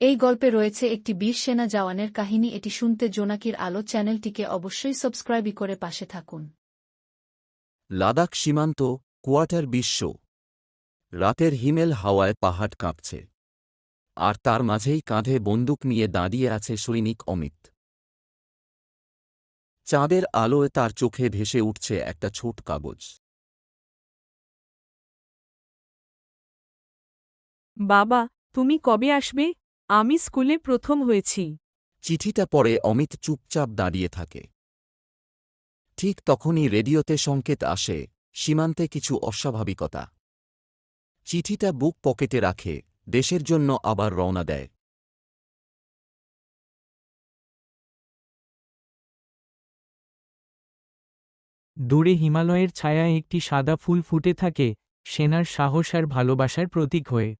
এই গল্পে রয়েছে একটি বীর সেনা জওয়ানের কাহিনী। এটি শুনতে জোনাকির আলো চ্যানেলটিকে অবশ্যই সাবস্ক্রাইবই করে পাশে থাকুন। লাদাখ সীমান্ত কোয়ার্টার বিশ্ব। রাতের হিমেল হাওয়ায় পাহাড় কাঁপছে। আর তার মাঝেই কাঁধে বন্দুক নিয়ে দাঁড়িয়ে আছে সৈনিক অমিত। চাঁদের আলোয় তার চোখে ভেসে উঠছে একটা ছোট কাগজ। বাবা তুমি কবে আসবে? আমি স্কুলে প্রথম হয়েছি। চিঠিটা পড়ে অমিত চুপচাপ দাঁড়িয়ে থাকে। ঠিক তখনই রেডিওতে সংকেত আসে সীমান্তে কিছু অস্বাভাবিকতা। চিঠিটা বুক পকেটে রাখে দেশের জন্য আবার রওনা দেয়। দূরে হিমালয়ের ছায়ায় একটি সাদা ফুল ফুটে থাকে সেনার সাহস আর ভালোবাসার প্রতীক হয়ে।